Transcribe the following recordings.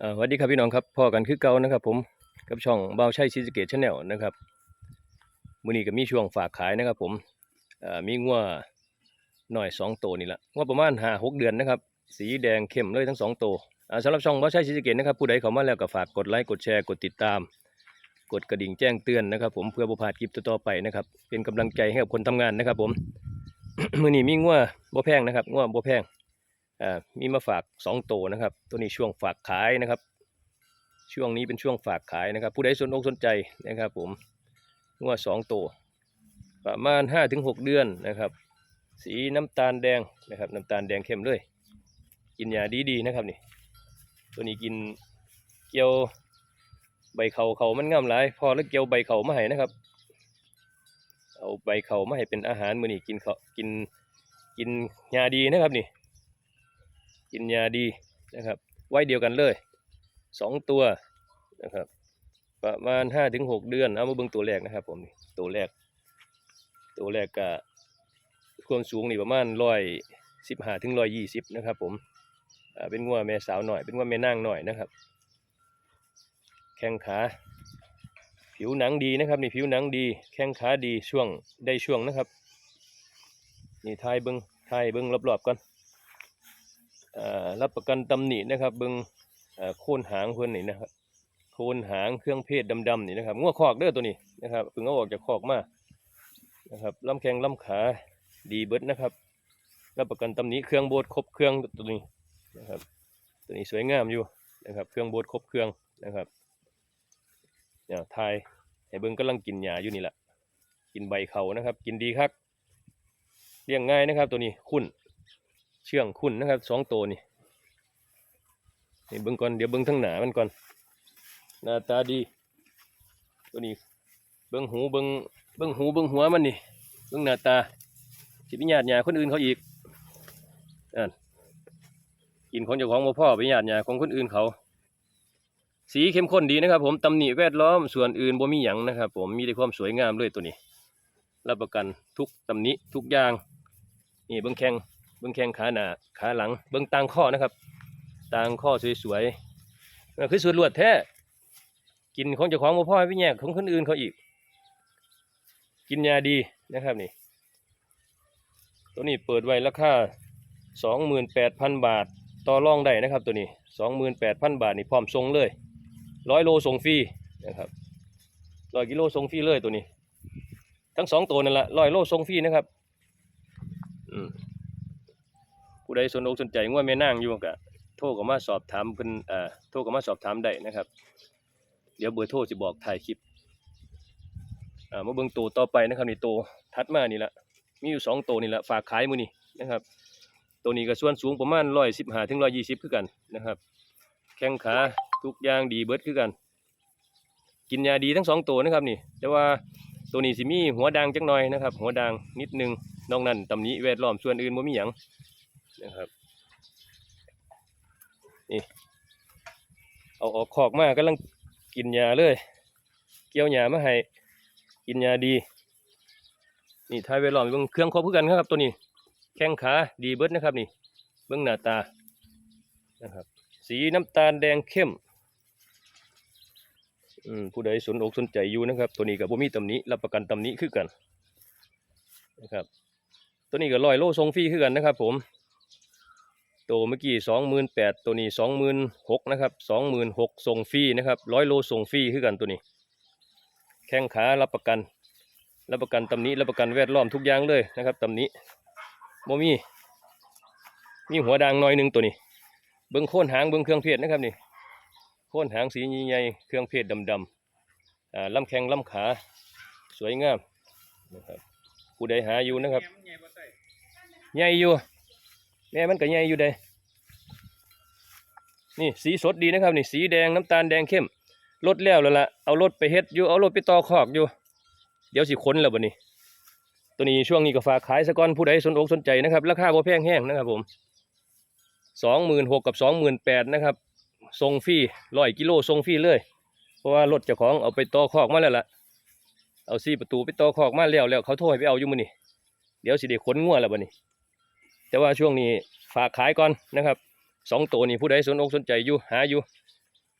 สวัสดีครับพี่น้องครับพ่อกันคือเก่านะครับผมกับช่องเบาชัยซีสเกตชาแนลนะครับมื้อนี้ก็มีช่วงฝากขายนะครับผมมีงัวหน่อยสองตัวนี่แหละงัวประมาณหาหกเดือนนะครับ สีแดงเข้มเลยทั้งสองตัวอ่าสำหรับช่องเบาชัยซีสเกตนะครับผู้ใดเข้ามาแล้วก็ฝากกดไลค์กดแชร์กดติดตาม กดกระดิ่งแจ้งเตือนนะครับ ผมเพื่อบ่พาดคลิปต่อไปนะครับ เป็นกำลังใจให้กับคนทำงานนะครับ ผมมื้อนี้มีงัวบ่แพงนะครับงัวบ่แพง อ่ามีมาฝากสองตัวนะครับ ตัวนี้ช่วงฝากขายนะครับ ช่วงนี้เป็นช่วงฝากขายนะครับ ผู้ใดสนอกสนใจนะครับ ผมงวดสองตัวประมาณห้าถึงหกเดือนนะครับ สีน้ำตาลแดงนะครับ น้ำตาลแดงเข้มเลย กินยาดีๆนะครับนี่ ตัวนี้กินเกี่ยวใบเขาเขามันงามหลาย พอแล้วเกี่ยวใบเขามาให้นะครับ เอาใบเขามาให้เป็นอาหารมือนี้กินเขากินกินยาดีนะครับนี่ กินยาดีนะครับ ไว้เดียวกันเลยสองตัวนะครับ ประมาณห้าถึงหกเดือน เอามาเบิ่งตัวแรกนะครับผมนี่ตัวแรก ตัวแรกก็ความสูงนี่ประมาณร้อยสิบห้าถึงร้อยยี่สิบนะครับ ผมเป็นงัวแม่สาวหน่อย เป็นงัวแม่นางหน่อยนะครับ แข้งขา ผิวหนังดีนะครับนี่ผิวหนังดี แข้งขาดีช่วงได้ช่วงนะครับ นี่ทายเบิ้งทายเบิ้งรอบๆก่อน รับประกันตำหนินะครับเบิงอ่าโคนหางเพิ่นนี่นะครับโคนหางเครื่องเพศดำๆนี่นะครับงัวคอกเด้อตัวนี้นะครับเพิ่งเอาออกจากคอกมานะครับลำแข้งลำขาดีเบิดนะครับรับประกันตำหนิเครื่องโบดครบเครื่องตัวนี้นะครับ ตัวนี้สวยงามอยู่นะครับ เครื่องโบดครบเครื่องนะครับเนี่ยทายให้เบิ้งกำลังกินหญ้าอยู่นี่แหละกินใบเขานะครับ กินดีครับเลี้ยงง่ายนะครับ ตัวนี้คุ้น เชื่องคุ้นนะครับสองตัวนี่นี่เบิ้งก่อนเดี๋ยวเบิ้งทั้งหนามันก่อนหน้าตาดีตัวนี้เบิ้งหูเบิ้งเบิ้งหูเบิ้งหัวมันนี่เบิ้งหน้าตาสิพิญาติหยาคนอื่นเขาอีกอ่นกินของเจ้าของบ่พ่อไปญาติหยาของคนอื่นเขา สีเข้มข้นดีนะครับ ผมตำหนิแวดล้อมส่วนอื่นบ่มีหยังนะครับ ผมมีแต่ความสวยงามเลยตัวนี้ รับประกันทุกตำหนิทุกอย่างนี่เบิ้งแข้ง เบื้องแข้งขาหน้าขาหลัง เบื้องต่างข้อนะครับ ต่างข้อสวยๆคือส่วนลวดแท้กินของเจ้าของบ่พ่อไปแยกของคนอื่นเขาอีก กินยาดีนะครับนี่ ตัวนี้เปิดไว้ราคาสองหมื่นแปดพันบาทต่อรองได้นะครับ ตัวนี้สองหมื่นแปดพันบาทนี่พร้อมส่งเลยร้อยโลส่งฟรีนะครับร้อยกิโลส่งฟรีเลยตัวนี้ ทั้งสองตัวนั่นแหละร้อยโลส่งฟรีนะครับ อืม ผู้ใดสนอกสนใจว่าแม่นางอยู่ก็โทรก็มาสอบถามเพิ่นเอ่อโทรก็มาสอบถามได้นะครับ เดี๋ยวเบอร์โทรสิบอกถ่ายคลิปอ่ามาเบิ่งตัวต่อไปนะครับนี่ตัวถัดมานี่ละมีอยู่สองตัวนี่ละฝากขายมือนี้นะครับ ตัวนี้ก็ส่วนสูงประมาณ115ถึง120คือกันนะครับ แข้งขาทุกอย่างดีเบิดคือกัน กินยาดีทั้งสองตัวนะครับนี่ แต่ว่าตัวนี้สิมีหัวด่างจักหน่อยนะครับ หัวด่างนิดนึงนอกนั้นตำหนิแวดล้อมส่วนอื่นบ่มีหยัง นะครับนี่เอาออกคอกมากำลังกินยาเลย เกี่ยวยามาให้กินยาดี นี่ทายไวลอมเบิ่งเครื่องครบคือกันครับตัวนี้ แข้งขาดีเบิดนะครับนี่เบิ่งหน้าตานะครับ สีน้ำตาลแดงเข้มผู้ใดสนอกสนใจอยู่นะครับ ตัวนี้กับบ่มีตำหนิรับประกันตำหนิคือกันนะครับ ตัวนี้ก็ร้อยโลทรงฟรีคือกันนะครับผม ตัวเมื่อกี้สองหมื่นแปดตัวนี้สองหมื่นหกนะครับสองหมื่นหกส่งฟรีนะครับร้อยโลส่งฟรีคือกันตัวนี้ แข้งขารับประกัน รับประกันตำนี้รับประกันแวดล้อมทุกอย่างเลยนะครับตำนี้โมมีมีหัวด่างหน้อยหนึ่งตัวนี้ เบิ้งโค่นหางเบิ้งเครื่องเพชรนะครับนี่โค่นหางสีใหญ่ๆเครื่องเพชรดำๆอ่าลำแข้งลำขาสวยงามนะครับผู้ใดหาอยู่นะครับใหญ่อยู่ แม่มันก็ใหญ่อยู่เด้นี่สีสดดีนะครับนี่สีแดงน้ำตาลแดงเข้มลดแล้วแล้วล่ะเอารถไปเฮ็ดอยู่เอารถไปต่อคอกอยู่ เดี๋ยวสิค้นแล้วบัดนี้ ตัวนี้ช่วงนี้ก็ฝากขายสะก่อนผู้ใดสนอกสนใจนะครับราคาบ่แพงแห้งนะครับผมสองหมื่นหกกับสองหมื่นแปดนะครับส่งฟรีร้อยกิโลส่งฟรีเลยเพราะว่ารถเจ้าของเอาไปต่อคอกมาแล้วล่ะเอาซี่ประตูไปต่อคอกมาแล้วแล้วเขาโทรให้ไปเอาอยู่มื้อนี้เดี๋ยวสิได้ขนงัวแล้วบัดนี้ แต่ว่าช่วงนี้ฝากขายก่อนนะครับสองตัวนี้ผู้ใดสนอกสนใจอยู่หาอยู่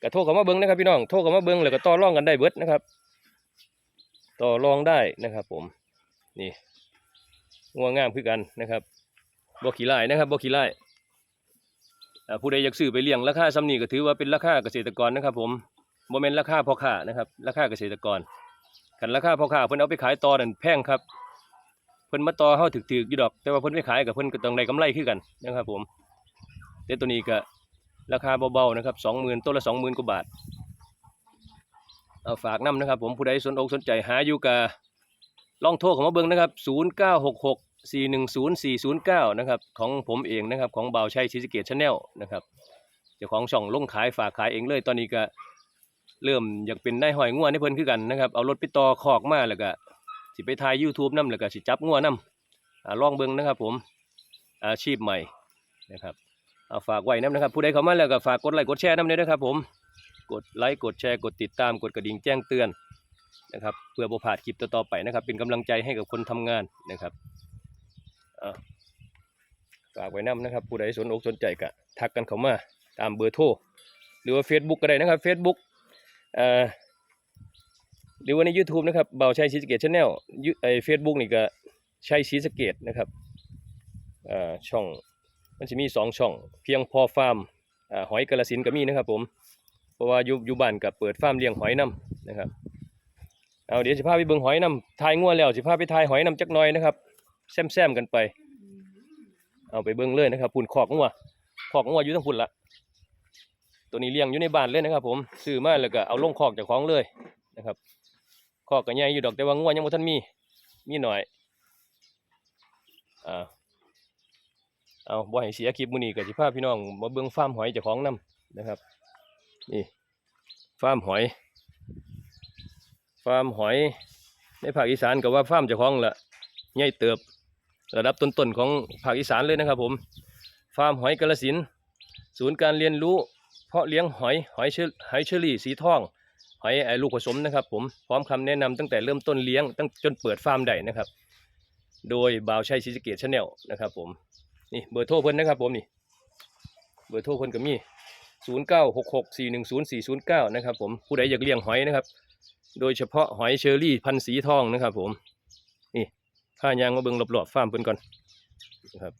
ก็โทรเข้ามาเบิ้งนะครับพี่น้องโทรเข้ามาเบิ้งแล้วก็ต่อรองกันได้เบิดนะครับ ต่อรองได้นะครับ ผมนี่งัวงามคือกันนะครับบ่ขี้ไล่นะครับบ่ขี้ไล่ผู้ใดอยากซื้อไปเลี้ยงราคาซ้ำนีก็ถือว่าเป็นราคาเกษตรกรนะครับ ผมบ่แม่นราคาพ่อค้านะครับราคาเกษตรกรกันราคาพ่อค้าเพิ่นเอาไปขายต่อนั่นแพงครับ พิ่นมาต่อเฮาถึกๆอยู่ดอก แต่ว่าเพิ่นไปขายกับเพิ่นก็ต้องได้กำไรคือกันนะครับผมแต่ตัวนี้ก็ราคาเบาๆนะครับ20,000ตัวละ20,000กว่าบาทเอาฝากนํนะครับ ผมผู้ใดสนอกสนใจหาอยู่กับลองโทรข้ามาเบิ่งนะครับ0966 410409นะครับของผมเองนะครับของเบาชัยศรีสเกษชาแนลนะครับเจ้าของช่องลงขายฝากขายเองเลย ตอนนี้ก็เริ่มอยากเป็นนายหอยงัวให้เพิ่นคือกันนะครับเอารถไปต่อคอกมาแล้วก็ สิไปถ่าย YouTube นํแล้วก็สิจับงัวนํอ่าลองเบิ่งนะครับ ผมอาชีพใหม่นะครับเอาฝากไว้นํนะครับ ผู้ใดเข้ามาแล้วก็ฝากกดไลค์กดแชร์นํด้วยนะครับ ผมกดไลค์กดแชร์กดติดตามกดกระดิ่งแจ้งเตือนนะครับเพื่อบ่พลาดคลิปต่อๆไปนะครับ เป็นกำลังใจให้กับคนทำงานนะครับฝากไว้นํนะครับ ผู้ใดสนอกสนใจก็ทักกันเข้ามาตามเบอร์โทรหรือว่า Facebook ก็ได้นะครับ Facebook เอ่อ หรือว่าใน YouTube นะครับเบาชัยศรีสเกตชาแนลไอเฟซบุ๊กนี่ก็ชัยศรีสเกตนะครับอ่าช่องมันจะมีสองช่อง เพียงพอฟาร์มอ่าหอยกระสินก็มีนะครับ ผม เพราะว่าอยู่อยู่บ้านกับเปิดฟาร์มเลี้ยงหอยนํนะครับเอาเดี๋ยวสิพาไปเบิ่งหอยนํทายงัวแล้วสิพาไปทายหอยนํจักหน่อยนะครับแซมๆกันไป เอาไปเบิ่งเลยนะครับพุ่นขอกงัวขอกงัวอยู่ทั้งพุ่นละตัวนี้เลี้ยงอยู่ในบ้านเลยนะครับ ผมซื้อมาแล้วก็เอาลงคอกจากของเลยนะครับ คอกก็ใหญ่อยู่ดอกแต่ว่างัวยังบ่ทันมี มีหน่อยอ่าเอาบ่ให้เสียคลิปมื้อนี้ก็สิพาพี่น้องมาเบิ่งฟาร์มหอยเจ้าของนํนะครับ นี่ฟาร์มหอย ฟาร์มหอยในภาคอีสานก็ว่าฟาร์มเจ้าของละใหญ่เติบ ระดับต้นๆของภาคอีสานเลยนะครับ ผม ฟาร์มหอยกาฬสิน ศูนย์การเรียนรู้ เพาะเลี้ยงหอยหอยเชหอยเชอรี่สีทอง หอยไอลูกผสมนะครับ ผมพร้อมคำแนะนำตั้งแต่เริ่มต้นเลี้ยงตั้งจนเปิดฟาร์มได้นะครับ โดยบ่าวชัยศรีสเกตชาแนลนะครับ ผมนี่เบอร์โทรเพิ่นนะครับ ผมนี่เบอร์โทรเพิ่นก็มี 0 9 6 6 4 1 0 4 0 9 นะครับ ผมผู้ใดอยากเลี้ยงหอยนะครับ โดยเฉพาะหอยเชอรี่พันสีทองนะครับ ผมนี่ข้ายางมาเบิ่งรอบๆฟาร์มเพิ่นก่อนนะครับ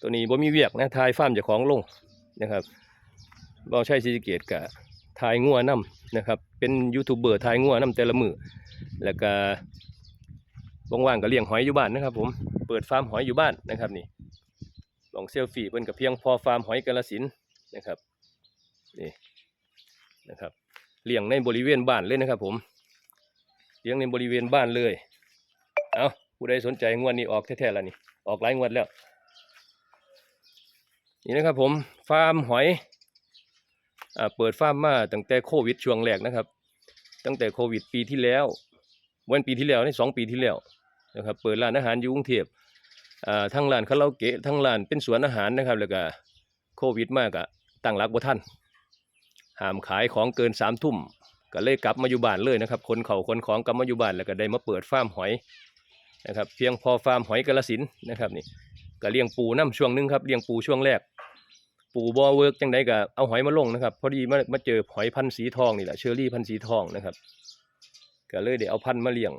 ตัวนี้บ่มีเวียกนะทายฟาร์มเจ้าของลงนะครับบ่าวชัยศรีสเกตกะ ทายงัวนํนะครับ เป็นยูทูบเบอร์ทายงัวน้ำแต่ละมือแล้วก็ว่างๆก็เลี้ยงหอยอยู่บ้านนะครับ ผมเปิดฟาร์มหอยอยู่บ้านนะครับนี่ลองเซลฟี่เพิ่นกับเพียงพอฟาร์มหอยกาลสินนะครับนี่นะครับเลี้ยงในบริเวณบ้านเลยนะครับ ผมเลี้ยงในบริเวณบ้านเลยเอาผู้ใดสนใจงวดนี้ออกแท้ๆแล้วนี่ออกหลายงวดแล้วนี่นะครับผมฟาร์มหอย เปิดฟาร์มมาตั้งแต่โควิดช่วงแรกนะครับ ตั้งแต่โควิดปีที่แล้ว วันปีที่แล้วนี่สองปีที่แล้วนะครับเปิดร้านอาหารอยู่กรุงเทพทั้งร้านคาราโอเกะทั้งร้านเป็นสวนอาหารนะครับแล้วก็โควิดมากอะตั้งรักบ่ทันห้ามขายของเกินสามทุ่มก็เลยกลับมาอยู่บ้านเลยนะครับคนเขาคนของกลับมาอยู่บ้านแล้วก็ได้มาเปิดฟาร์มหอยนะครับเพียงพอฟาร์มหอยกระสินนะครับนี่ก็เลี้ยงปูน้ำช่วงนึงครับเลี้ยงปูช่วงแรก ปูบอเวิร์กจังไดก็เอาหอยมาลงนะครับพอดีมามาเจอหอยพันธุ์สีทองนี่แหละเชอรี่พันธุ์สีทองนะครับก็เลยเดี๋ยวเอาพันธุ์มาเลี้ยง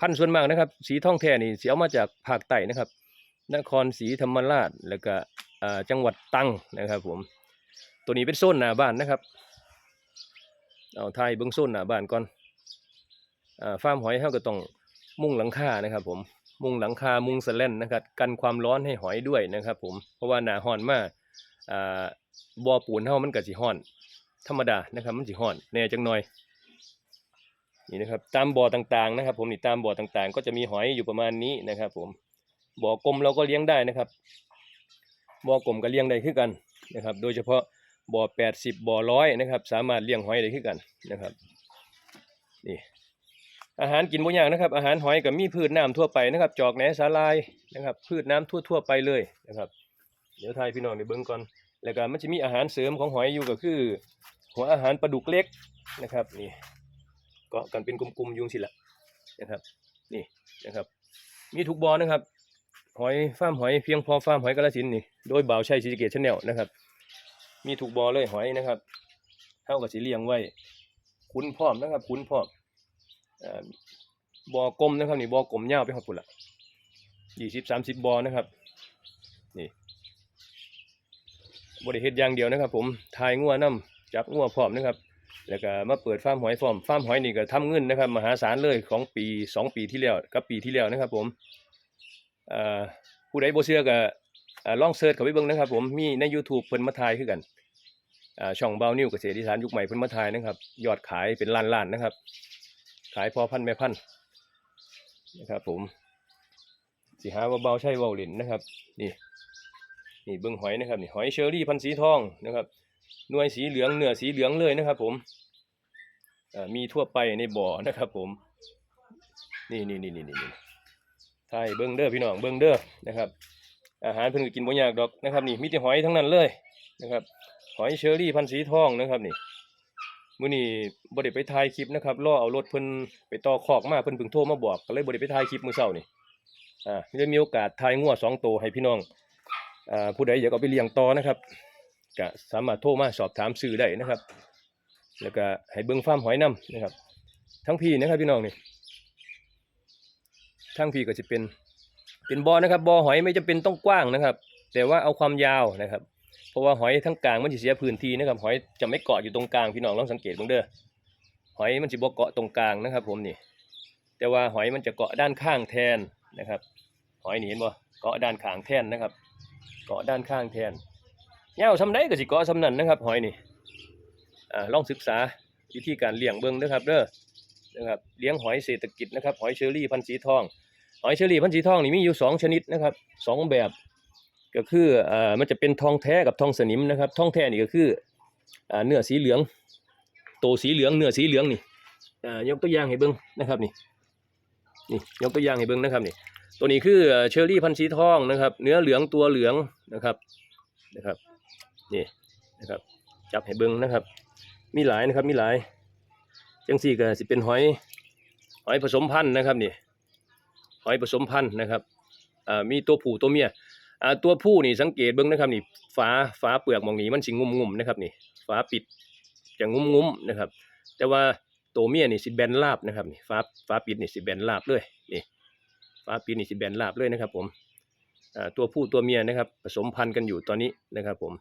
พันธุ์ส่วนมากนะครับ สีทองแท้นี่เสียเอามาจากภาคใต้นะครับ นครศรีธรรมราชแล้วก็จังหวัดตังนะครับ ผม ตัวนี้เป็นโซนหน้าบ้านนะครับเอาไทยเบื้องโซนหน้าบ้านก่อนอฟาร์มหอยเขาก็ต้องมุงหลังคานะครับ ผม มุงหลังคา มุงสแลนนะครับ กันความร้อนให้หอยด้วยนะครับ ผม เพราะว่าหนาฮ้อนมาก อ่าบ่อปูนเฮามันก็สิฮ้อน ธรรมดานะครับ มันสิฮ้อนแน่จังหน่อยนี่นะครับตามบ่อต่างๆนะครับ ผมนี่ตามบ่อต่างๆ ก็จะมีหอยอยู่ประมาณนี้นะครับ ผมบ่อกลมเราก็เลี้ยงได้นะครับบ่อกลมก็เลี้ยงได้คือกันนะครับ โดยเฉพาะบ่อ80บ่อร้อยนะครับ สามารถเลี้ยงหอยได้คือกันนะครับนี่อาหารกินบ่ยากนะครับ อาหารหอยกับมีพืชน้ำทั่วไปนะครับ จอกแหนสาลายนะครับ พืชน้ำทั่วๆไปเลยนะครับ เดี๋ยวทายพี่น้องในเบิ้งก่อน แล้วก็มันจะมีอาหารเสริมของหอยอยู่ก็คือ หัวอาหารปลาดุกเล็กนะครับนี่เกาะกันเป็นกลุ่มๆยุงสิละนะครับ นี่นะครับ มีทุกบอนะครับ หอยฟาร์มหอยเพียงพอฟาร์มหอยกระสินนี่โดยบ่าวชัยศรีสะเกตชาแนลนะครับ มีทุกบอเลยหอยนะครับเฮาก็สิเลี้ยงไว้ คุ้นพร้อมนะครับ คุ้นพร้อมเอ่อบ่อกลมนะครับนี่บ่อกลมยาวไปฮอดพุ่นละ20 30บ่อนะครับ นี่ บ่ได้เฮ็ดอย่างเดียวนะครับ ผมทายงัวนํจับงัวพร้อมนะครับ แล้วก็มาเปิดฟาร์มหอยฟอมฟาร์มหอยนี่ก็ทำเงินนะครับ มหาศาลเลยของปีสองปีที่แล้วกับปีที่แล้วนะครับ ผมผู้ใดบ่เชื่อก็ลองเสิร์ชเข้าไปเบิ่งนะครับ ผมมีใน YouTube เพิ่นมาถ่ายคือกันช่องเบานิวเกษตรอีสานยุคใหม่เพิ่นมาถ่ายนะครับยอดขายเป็นล้านๆนะครับ ขายพอพันแม่พันนะครับ ผมสิหาว่าเบาใช่เว้าเล่นนะครับ นี่ นี่เบิ่งหอยนะครับนี่หอยเชอรี่พันสีทองนะครับหน่วยสีเหลืองเนื้อสีเหลืองเลยนะครับ ผมมีทั่วไปในบ่อนะครับ ผม นี่นี่นี่นี่นี่ไทยเบิ้งเด้อพี่น้องเบิ้งเด้อนะครับ อาหารเพิ่นก็กินบ่ยากดอกนะครับ นี่มีแต่หอยทั้งนั้นเลยนะครับ หอยเชอรี่พันสีทองนะครับนี่มื้อนี้บ่ได้ไปถ่ายคลิปนะครับรอเอารถเพิ่นไปต่อคอกมาเพิ่นเพิ่งโทรมาบอกก็เลยบ่ได้ไปถ่ายคลิปมื้อเช้านี่อ่าได้มีโอกาสถ่ายงัวสองตัวให้พี่น้อง ผู้ใดอยากเอาไปเลี้ยงต่อนะครับก็สามารถโทรมาสอบถามซื้อได้นะครับ แล้วก็ให้เบิ้งฟาร์มหอยน้ำนะครับ ทั้งพี่นะครับพี่น้องนี่ทั้งพี่ก็จะเป็นเป็นบ่อนะครับบ่อหอยไม่จำเป็นต้องกว้างนะครับ แต่ว่าเอาความยาวนะครับ เพราะว่าหอยทั้งกลางมันจะเสียพื้นที่นะครับหอยจะไม่เกาะอยู่ตรงกลางพี่น้องลองสังเกตบิ่งเด้อหอยมันจะบ่เกาะตรงกลางนะครับ ผมนี่ แต่ว่าหอยมันจะเกาะด้านข้างแทนนะครับ หอยนี่เห็นบ่เกาะด้านข้างแทนนะครับ เกาะด้านข้างแทนยาวซำใดก็สิเกาะซำนั้นนะครับหอยนี่อ่าลองศึกษาวิธีการเลี้ยงเบิ่งเด้อครับเด้อนะครับเลี้ยงหอยเศรษฐกิจนะครับหอยเชอรี่พันธุ์สีทอง หอยเชอรี่พันธุ์สีทองนี่มีอยู่สองชนิดนะครับสองแบบก็คืออ่ามันจะเป็นทองแท้กับทองสนิมนะครับทองแท้นี่ก็คืออ่าเนื้อสีเหลืองโตสีเหลืองเนื้อสีเหลืองนี่อ่ายกตัวอย่างให้เบิ่งนะครับนี่นี่ยกตัวอย่างให้เบิ่งนะครับนี่ ตัวนี้คือเชอรี่พันธุ์สีทองนะครับ เนื้อเหลืองตัวเหลืองนะครับนะครับนี่นะครับ จับให้เบิ้งนะครับ มีหลายนะครับมีหลายจังสี่ก็สิเป็นหอยหอยผสมพันธุ์นะครับนี่หอยผสมพันธุ์นะครับอ่ามีตัวผู้ตัวเมียอ่าตัวผู้นี่สังเกตเบิ้งนะครับนี่ฝาฝาเปลือกมองนี้มันสิงุ่มงุ่มๆนะครับนี่ฝาปิดจะงุ่มงุ่มๆนะครับ แต่ว่าตัวเมียนี่สิแบนราบนะครับนี่ฝาฝาปิดนี่สิแบนราบเลยนี่ ฝาปิดนี่สิแบนราบเลยนะครับ ผมตัวผู้ตัวเมียนะครับ ผสมพันธุ์กันอยู่ตอนนี้นะครับ ผม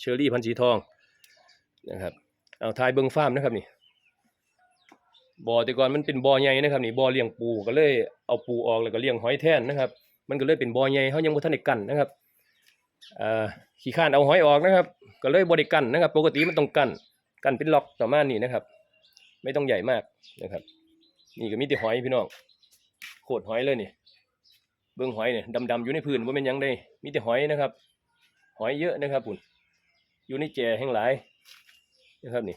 เชอรี่พันธุ์สีทองนะครับเอาทายเบิงฟาร์มนะครับนี่บ่อแต่ก่อนมันเป็นบ่อใหญ่นะครับนี่บ่อเลี้ยงปูก็เลยเอาปูออกแล้วก็เลี้ยงหอยแท่นนะครับ มันก็เลยเป็นบ่อใหญ่เขายังบ่ทันได้กันนะครับขี้ข้านเอาหอยออกนะครับ ก็เลยบ่ได้กันนะครับ ปกติมันต้องกันกันเป็นล็อกประมานี้นะครับ ไม่ต้องใหญ่มากนะครับ นี่ก็มีแต่หอยพี่น้องโคตรหอยเลยนี่ เบิ่งหอยเนี่ยดำๆอยู่ในพื้นว่าเป็นยังได้มีแต่หอยนะครับ หอยเยอะนะครับปุ่นอยู่ในแจแห่งหลายนะครับนี่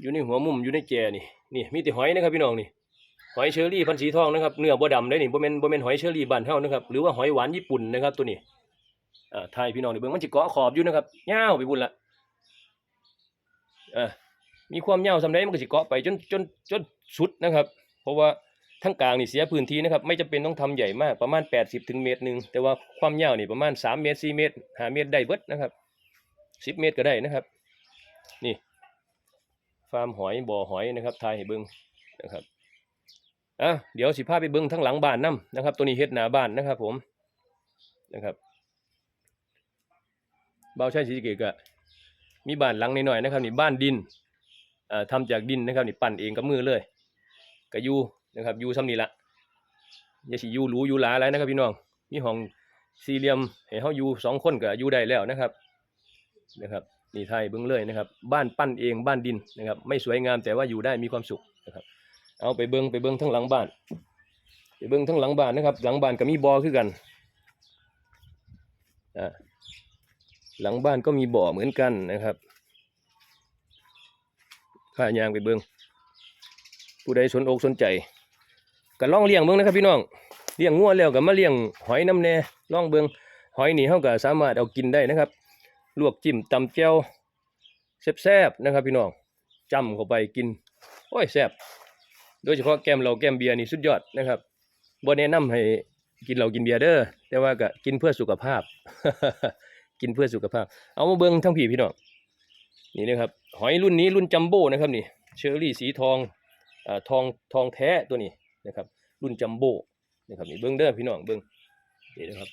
อยู่ในหัวมุมอยู่ในแจนี่นี่มีแต่หอยนะครับพี่น้องนี่หอยเชอรี่พันสีทองนะครับเนื้อบ่ดำได้นี่บ่แม่นบ่แม่นหอยเชอรี่บานเฮานะครับหรือว่าหอยหวานญี่ปุ่นนะครับตัวนี้อ่าไทยพี่น้องนี่เบิ่งมันสิเกาะขอบอยู่นะครับยาไปบุญละอ่ามีความยาสำาใดมันก็สิเกาะไปจนจนจนสุดนะครับ เพราะว่า ทั้งกลางนี่เสียพื้นที่นะครับไม่จำเป็นต้องทำใหญ่มากประมาณ 80ถึงเมตรหนึ่งแต่ว่าความยาวนี่ประมาณ 3 เมตร 4 เมตร5เมตรได้เบิดนะครับสิบเมตรก็ได้นะครับ นี่ฟาร์มหอยบ่อหอยนะครับทายให้เบิ้งนะครับอะเดี๋ยวสิพาไปเบิ้งทั้งหลังบ้านนํนะครับ ตัวนี้เฮ็ดหนาบ้านนะครับ ผมนะครับเบาใช้สีเกตก็มีบ้านหลังน้อยๆนะครับนี่บ้านดินอ่าทำจากดินนะครับนี่ปั่นเองกับมือเลยก็อยู่ นะครับอยู่ซ้ำนี่ละอย่าสิอยู่หรูอยู่หลาอะไรนะครับพี่น้อง มีห้องสี่เหลี่ยมให้เฮาอยู่สองคนก็อยู่ได้แล้วนะครับนะครับนี่ไทยเบิ้งเลยนะครับ บ้านปั้นเองบ้านดินนะครับ ไม่สวยงามแต่ว่าอยู่ได้มีความสุขนะครับเอาไปเบิ้งไปเบิ้งทั้งหลังบ้านไปเบิ้งทั้งหลังบ้านนะครับ หลังบ้านก็มีบ่อคือกันอ่าหลังบ้านก็มีบ่อเหมือนกันนะครับข้ายางไปเบิ้งผู้ใดสนอกสนใจ ก็ล่องเลี้ยงเบิ้งนะครับพี่น้องเลี้ยงงัวแล้วก็มาเลี้ยงหอยน้ำแน่ล่องเบิ้งหอยนี่เฮาก็สามารถเอากินได้นะครับ ลวกจิ้มตำแจ่วแซ่บๆนะครับ พี่น้องจำเข้าไปกินโอ้ยแซ่บโดยเฉพาะแก้มเหล้าแก้มเบียร์นี่สุดยอดนะครับบ่แนะนำให้กินเหล้ากินเบียร์เด้อแต่ว่าก็กินเพื่อสุขภาพ กินเพื่อสุขภาพ เอามาเบิ่งทั้งพี่พี่น้องนี่นะครับ หอยรุ่นนี้รุ่นจัมโบ้นะครับนี่ เชอรี่สีทองอทองทองแท้ตัวนี้ นะครับ รุ่นจัมโบ้นะครับนี่เบิ้งเด้อพี่น้องเบิ้งนี่นะครับ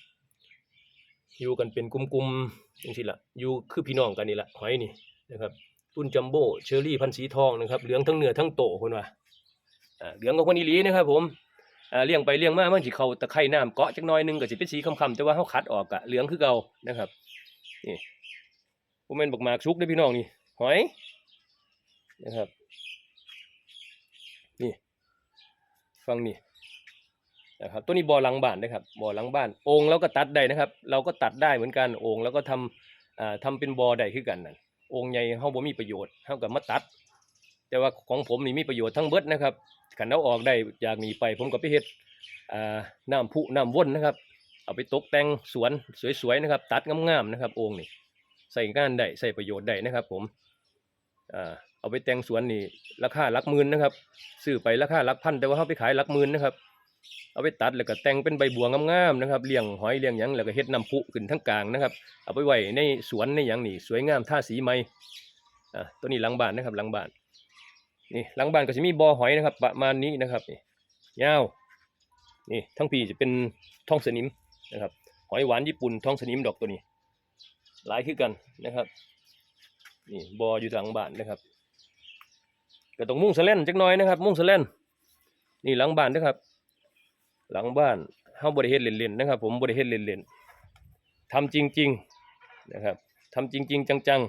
อยู่กันเป็นกลุ่มๆจังซี่ละอยู่คือพี่น้องกันนี่ละหอยนี่นะครับรุ่นจัมโบ้เชอรี่พันธุ์สีทองนะครับเหลืองทั้งเนื้อทั้งโตคนว่าเหลืองกับคนอีหลีนะครับผมเลี้ยงไปเลี้ยงมามันสิเขาตะไคร่น้ำเกาะจักน่อยนึงก็สิเป็นสีคำๆแต่ว่าเฮาคัดออกอะเหลืองคือเก่านะครับนี่บ่แม่นบักหมากสุกเด้พี่น้องนี่หอยนะครับ ฟังนี่นะครับตัวนี้บ่อหลังบ้านนะครับบ่อหลังบ้านโอ่งเราก็ตัดได้นะครับ เราก็ตัดได้เหมือนกันโอ่งแล้วก็ทำอ่าทำเป็นบ่อได้คือกันนั่นโอ่งใหญ่เฮาบ่มีประโยชน์เฮาก็มาตัด แต่ว่าของผมนี่มีประโยชน์ทั้งเบิดนะครับขันเอาออกได้จากนี้ไปผมก็ไปเฮ็ดอ่าน้ำพุน้ำวนนะครับ เอาไปตกแต่งสวนสวยๆนะครับ ตัดงามๆนะครับโอ่งนี่ใส่งานได้ใส่ประโยชน์ได้นะครับ ผมอ่า เอาไปแต่งสวนนี่ราคาหลักหมื่นนะครับซื้อไปราคาหลักพันแต่ว่าเขาไปขายหลักหมื่นนะครับ เอาไปตัดแล้วก็แต่งเป็นใบบัวงามๆนะครับเลี้ยงหอยเลี้ยงหยังแล้วก็เฮ็ดน้ำพุขึ้นทั้งกลางนะครับเอาไปไว้ในสวนในหยังนี่สวยงามท่าสีใหม่อ่าตัวนี้หลังบ้านนะครับหลังบ้านนี่หลังบ้านก็จะมีบ่อหอยนะครับ ประมาณนี้นะครับนี่ยาวนี่ทั้งปีจะเป็นท้องสนิมนะครับหอยหวานญี่ปุ่นท้องสนิมดอกตัวนี้ หลายคือกันนะครับนี่บ่ออยู่หลังบ้านนะครับ ก็ต้องมุ่งสะเล่นจักหน่อยนะครับ มุ่งสะเล่นนี่หลังบ้านนะครับ หลังบ้านเฮาบ่ได้เฮ็ดเล่นๆนะครับ ผมบ่ได้เฮ็ดเล่นๆทำจริง ๆนะครับทำจริง ๆ จัง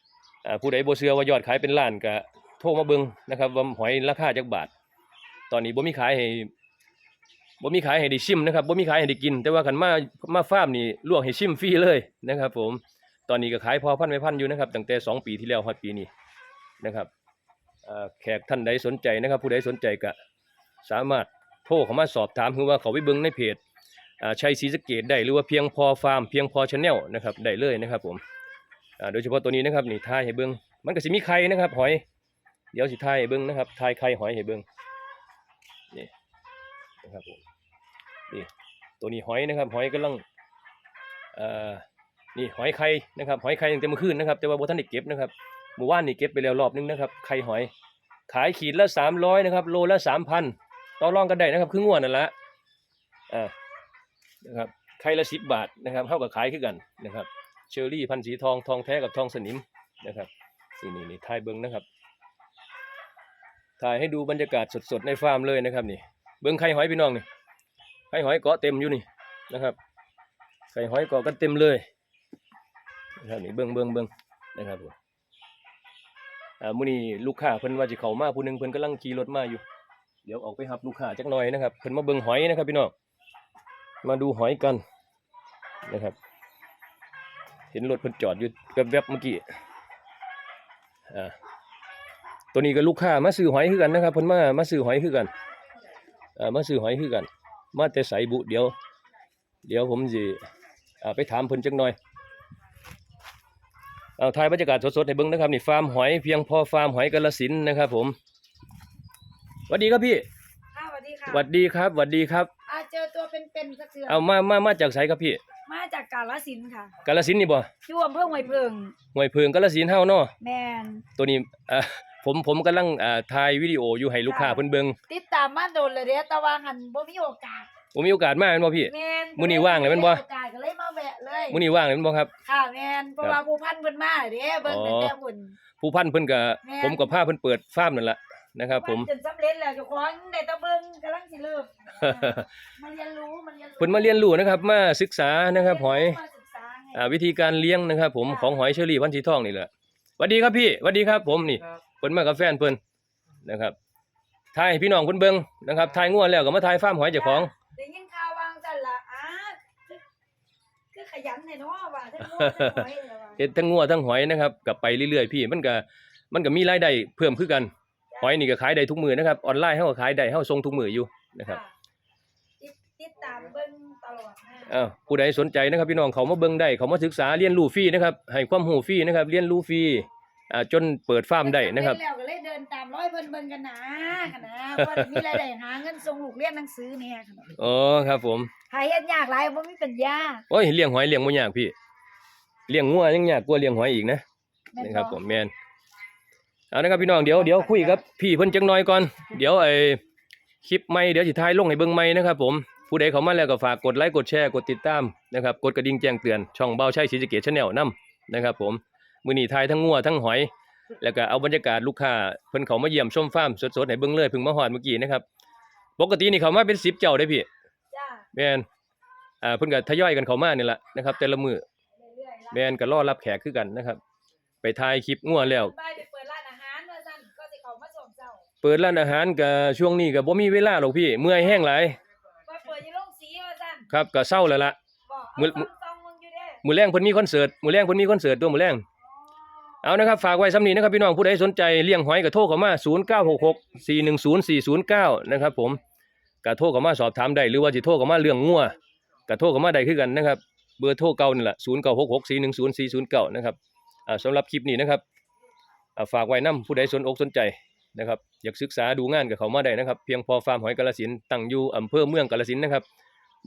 ๆผู้ใดบ่เชื่อว่ายอดขายเป็นล้านก็โทรมาเบิ่งนะครับว่าหอยราคาจักบาท ตอนนี้บ่มีขายให้บ่มีขายให้ได้ชิมนะครับบ่มีขายให้ได้กิน แต่ว่าคันมามาฟาร์มนี่ลวกให้ชิมฟรีเลยนะครับ ผมตอนนี้ก็ขายพอพันไม่พันอยู่นะครับตั้งแต่สองปีที่แล้วฮอดปีนี้นะครับ แขกท่านใดสนใจนะครับ ผู้ใดสนใจก็สามารถโทรเข้ามาสอบถามคือว่าเขาไปเบิ่งในเพจชัยศรีสเกดได้หรือว่าเพียงพอฟาร์มเพียงพอชาแนลนะครับได้เลยนะครับผมโดยเฉพาะตัวนี้นะครับนี่ทายให้เบิ่งมันก็สิมีไข่นะครับ หอย เดี๋ยวสิทายให้เบิ่งนะครับทายไข่หอยให้เบิ่งนี่นะครับผมนี่ตัวนี้หอยนะครับ หอยกำลังนี่หอยไข่นะครับหอยไข่ยังเต็มอคืนนะครับ แต่ว่าบ่ทันได้เก็บนะครับเมื่อวานนี่เก็บไปแล้วรอบนึงนะครับไข่หอย ขายขีดละสามร้อยนะครับโลละสามพันต่อรองกันได้นะครับครึ่งงวดนั่นละอ่านะครับไข่ละสิบบาทนะครับเท่ากับขายคือกันนะครับเชอรี่พันธ์สีทองทองแท้กับทองสนิมนะครับนี่นี่นี่ถ่ายเบิ้งนะครับ ถ่ายให้ดูบรรยากาศสดๆในฟาร์มเลยนะครับนี่ เบิ้งไข่หอยพี่น้องนี่ไข่หอยเกาะเต็มอยู่นี่นะครับไข่หอยเกาะกันเต็มเลยนะครับนี่เบิ้งเบิ้งเบิ้งนะครับผม อ่ามื้อนี้ลูกค้าเพิ่นว่าสิเข้ามาผู้หนึงเพิ่นกำลังขี่รถมาอยู่ เดี๋ยวออกไปรับลูกค้าจักหน่อยนะครับเพิ่นมาเบิ่งหอยนะครับพี่น้องมาดูหอยกันนะครับ เห็นรถเพิ่นจอดอยู่แวบๆเมื่อกี้อ่าตัวนี้ก็ลูกค้ามาซื้อหอยคือกันนะครับเพิ่นมามาซื้อหอยคือกันอ่ามาซื้อหอยคือกัน มาแต่ไสบุเดี๋ยว เดี๋ยวผมสิอ่าไปถามเพิ่นจักหน่อย เอาถ่ายบรรยากาศสดๆให้เบิ่งนะครับนี่ฟาร์มหอยเพียงพอฟาร์มหอยกาลสินธุ์นะครับ ผมสวัสดีครับพี่ค่ะสวัสดีค่ะสวัสดีครับสวัสดีครับอ่าเจอตัวเป็นๆสักเทือเอามามามาจากไสครับพี่ มาจากกาฬสินธุ์ค่ะกาลสินธุ์นี่บ่อยู่อำเภอห้วยเพิงห้วยเพิงกาลสินธุ์เฮาเนาะแมน ตัวนี้เอ่อผมผมกำลังอ่าถ่ายวิดีโออยู่ให้ลูกค้าเพิ่นเบิ่งติดตามมาโดนเลยเด้แต่ว่าหันบ่มีโอกาส ผมมีโอกาสมาแม่นบ่พี่ แมนมื้อนี้ว่างเลยแม่นบ่ โอกาสก็เลยมาแวะเลยมื้อนี้ว่างแม่นบ่ครับ ค่ะแมนเพราะว่าผู้พันเพิ่นมาเด้เบิ่งอ๋อแต่แต่หุ่น ผู้พันเพิ่นก็แม่น ผมก็พาเพิ่นเปิดฟาร์มนั่นล่ะนะครับ ผม จนสำเร็จแล้วเจ้าของได้แตะเบิ่งกำลังสิเริ่มมาเรียนรู้มันเรียนรู้เพิ่นมาเรียนรู้นะครับ มาศึกษานะครับหอยมาศึกษาไงอ่าวิธีการเลี้ยงนะครับ ผมของหอยเชอรี่พันธุ์สีทองนี่แหละสวัสดีครับพี่สวัสดีครับ ผมนี่เพิ่นมากับแฟนเพิ่นนะครับทายให้พี่น้องเพิ่นเบิ่งนะครับทายงัวแล้วก็มาทายฟาร์มหอยเจ้าของ ได้ยินข่าววางซั่นล่ะอ้าคือคือข ยันแน่เนาะว่าทั้งโง่ทั้งหอยเลยว่าเฮ็ดทั้งงัวทั้งหอยนะครับกับไปเรื่อยๆพี่มันก็มันก็มีรายได้เพิ่มขึ้นกัน หอยนี่ก็ขายได้ทุกมือนะครับออนไลน์เฮาก็ขายได้เฮาส่งทุกมืออยู่นะครับติดติดตามเบิ่งตลอดนะอ้าวผู้ใดสนใจนะครับพี่น้องเขามาเบิ่งได้เขามาศึกษาเรียนรู้ฟรีนะครับให้ความรู้ฟรีนะครับเรียนรู้ฟรี อ่าจนเปิดฟาร์มได้นะครับเล่แล้วก็เลยเดินตามร้อยเพิ่นเบิ่งกันนะค่ะนะเพราะมีรายได้หาเงินส่งลูกเรียนหนังสือเนี่ยค่ะอ๋อครับผม หาเฮ็ดยากหลายบ่มีปัญญาโอ้ยเลี้ยงหอยเลี้ยงบ่ยากพี่ เลี้ยงงัวยังยากกว่าเลี้ยงหอยอีกนะแม่นนะครับบ่ผมแมนเอานะครับพี่น้องเดี๋ยวเดี๋ยวคุยกับพี่เพิ่นจังน้อยก่อน เดี๋ยวไอ้คลิปใหม่เดี๋ยวสิท้ายลงให้เบิ่งใหม่นะครับผมผู้ใดเข้ามาแล้วก็ฝากกดไลค์กดแชร์กดติดตามนะครับกดกระดิ่งแจ้งเตือนช่องเบาใช่ศรีสะเกษชาแนลนํนะครับผม มื้อนี้ทายทั้งงัวทั้งหอย แล้วก็เอาบรรยากาศลูกค้าเพิ่นเขามาเยี่ยมชมฟาร์มสดๆให้เบิ่งเลยเพิ่งมาฮอดเมื่อกี้นะครับ ปกตินี่เขามาเป็น10เจ้าได้พี่จ้าแม่นอ่าเพิ่นก็ทยอยกันเข้ามานี่แหละนะครับ แต่ละมื้อเรื่อยๆแม่นก็รอรับแขกคือกันนะครับ ไปถ่ายคลิปงัวแล้ว ไปไปเปิดร้านอาหารว่าซั่นก็สิเข้ามาส่งเจ้าเปิดร้านอาหารก็ช่วงนี้ก็บ่มีเวลาหรอกพี่ เมื่อยแห้งหลายว่าเปิดอยู่โรงสีว่าซั่นครับก็เศร้าแล้วล่ะ บอกมื้อ เอาซองๆมึงอยู่เด้ มื้อแรงเพิ่นมีคอนเสิร์ตมื้อแรงเพิ่นมีคอนเสิร์ตตัวมื้อแรง เอานะครับฝากไว้สำนีนะครับพี่น้องผู้ใดสนใจเลี้ยงหอยก็โทรเข้ามา 0966410409 นะครับผมก็โทรเข้ามาสอบถามได้หรือว่าสิโทรเข้ามาเรื่องงัวก็โทรเข้ามาได้คือกันนะครับเบอร์โทรเก่านี่แหละ0966410409 นะครับอ่าสำหรับคลิปนี้นะครับอ่าฝากไว้นํผู้ใดสนอกสนใจนะครับอยากศึกษาดูงานกับเขามาได้นะครับ เพียงพอฟาร์มหอยกาฬสินตั้งอยู่อำเภอเมืองกาฬสินนะครับ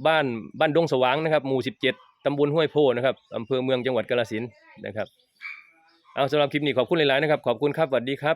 บ้านบ้านดงสว่างนะครับหมู่ 17 ตำบลห้วยโพนะครับอำเภอเมืองจังหวัดกาฬสินนะครับ เอาสำหรับคลิปนี้ขอบคุณหลายๆนะครับ ขอบคุณครับสวัสดีครับ